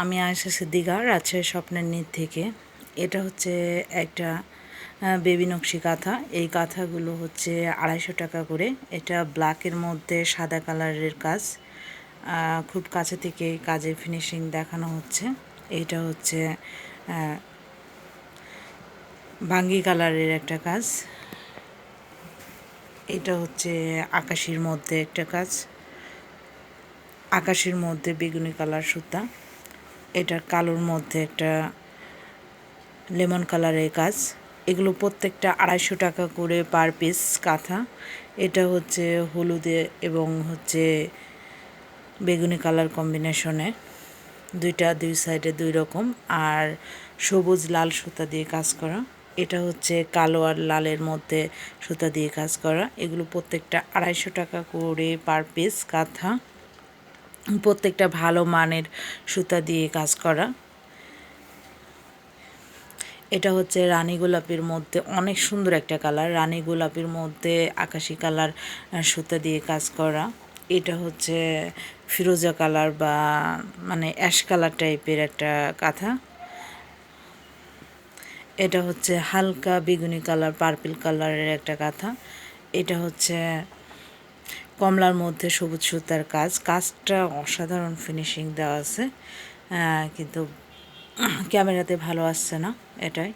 আমি আয়সা সিদ্দিকা রাজশাহী স্বপ্নের নীত থেকে। এটা হচ্ছে একটা বেবি নকশি কাঁথা। এই কাঁথাগুলো হচ্ছে আড়াইশো টাকা করে। এটা ব্ল্যাকের মধ্যে সাদা কালারের কাজ। খুব কাছে থেকে কাজের ফিনিশিং দেখানো হচ্ছে। এটা হচ্ছে ভাঙ্গি কালারের একটা কাজ। এটা হচ্ছে আকাশির মধ্যে একটা কাজ। আকাশের মধ্যে বেগুনি কালার সুতা। এটার কালোর মধ্যে একটা লেমন কালারের কাজ। এগুলো প্রত্যেকটা আড়াইশো টাকা করে পার পিস কাঁথা। এটা হচ্ছে হলুদে এবং হচ্ছে বেগুনি কালার কম্বিনেশনে। দুইটা দুই সাইডে দুই রকম আর সবুজ লাল সুতা দিয়ে কাজ করা। এটা হচ্ছে কালো আর লালের মধ্যে সুতা দিয়ে কাজ করা। এগুলো প্রত্যেকটা আড়াইশো টাকা করে পার পিস কাঁথা। প্রত্যেকটা ভালো মানের সুতা দিয়ে কাজ করা। এটা হচ্ছে রানী গোলাপের মধ্যে অনেক সুন্দর একটা কালার। রানী গোলাপের মধ্যে আকাশি কালার সুতা দিয়ে কাজ করা। এটা হচ্ছে ফিরোজা কালার বা মানে অ্যাশ কালার টাইপের একটা কাঁথা। এটা হচ্ছে হালকা বেগুনি কালার, পার্পল কালারের একটা কাঁথা। এটা হচ্ছে কমলার মধ্যে সবুজ সুতার কাজ। কাজটা অসাধারণ ফিনিশিং দেওয়া আছে। কিন্তু ক্যামেরাতে ভালো আসছে না এটাই।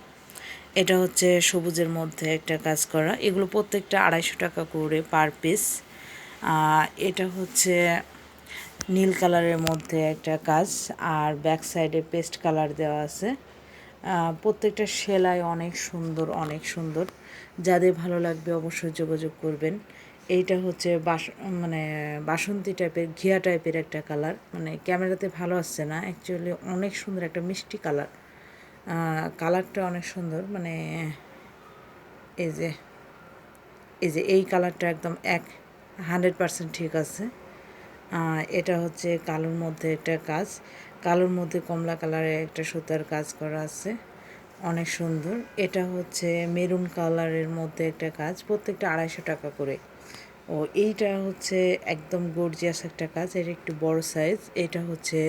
এটা হচ্ছে সবুজের মধ্যে একটা কাজ করা। এগুলো প্রত্যেকটা আড়াইশো টাকা করে পার পিস এটা হচ্ছে নীল কালারের মধ্যে একটা কাজ। আর ব্যাক সাইডে পেস্ট কালার দেওয়া আছে। প্রত্যেকটা সেলাই অনেক সুন্দর অনেক সুন্দর। যাদের ভালো লাগবে অবশ্যই যোগাযোগ করবেন। এইটা হচ্ছে বাস মানে বাসন্তী টাইপের ঘিয়া টাইপের একটা কালার মানে ক্যামেরাতে ভালো আসছে না। অ্যাকচুয়ালি অনেক সুন্দর একটা মিষ্টি কালার কালারটা অনেক সুন্দর। মানে এই যে এই যে এই কালারটা একদম এক হান্ড্রেড পারসেন্ট ঠিক আছে। এটা হচ্ছে কালোর মধ্যে একটা কাজ। কালোর মধ্যে কমলা কালারের একটা সুতার কাজ করা আছে। অনেক সুন্দর। এটা হচ্ছে মেরুন কালারের মধ্যে একটা কাজ। প্রত্যেকটা আড়াইশো টাকা করে। ও এইটা হচ্ছে একদম গর্জিয়াস একটা কাজ, এটা একটু বড় সাইজ এটা হচ্ছে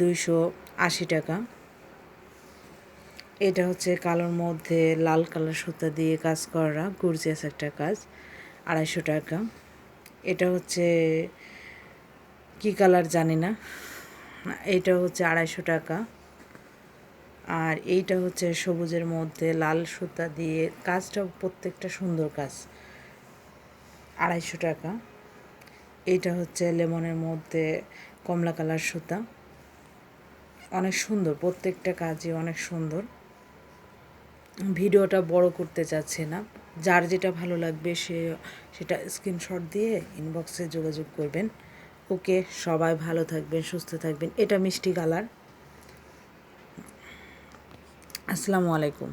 দুইশো আশি টাকা। এটা হচ্ছে কালোর মধ্যে লাল কালার সুতা দিয়ে কাজ করা গর্জিয়াস একটা কাজ, আড়াইশো টাকা। এটা হচ্ছে, কি কালার জানি না, এটা হচ্ছে আড়াইশো টাকা। আর এইটা হচ্ছে সবুজের মধ্যে লাল সুতা দিয়ে, কাজটা প্রত্যেকটা সুন্দর কাজ। আড়াইশো টাকা। এটা হচ্ছে লেমনের মধ্যে কমলা কালার সুতা। অনেক সুন্দর, প্রত্যেকটা কাজই অনেক সুন্দর। ভিডিওটা বড় করতে চাচ্ছে না। যার যেটা ভালো লাগবে সে সেটা স্ক্রিনশট দিয়ে ইনবক্সে যোগাযোগ করবেন। ওকে, সবাই ভালো থাকবেন, সুস্থ থাকবেন। এটা মিষ্টি কালার। আসসালামু আলাইকুম।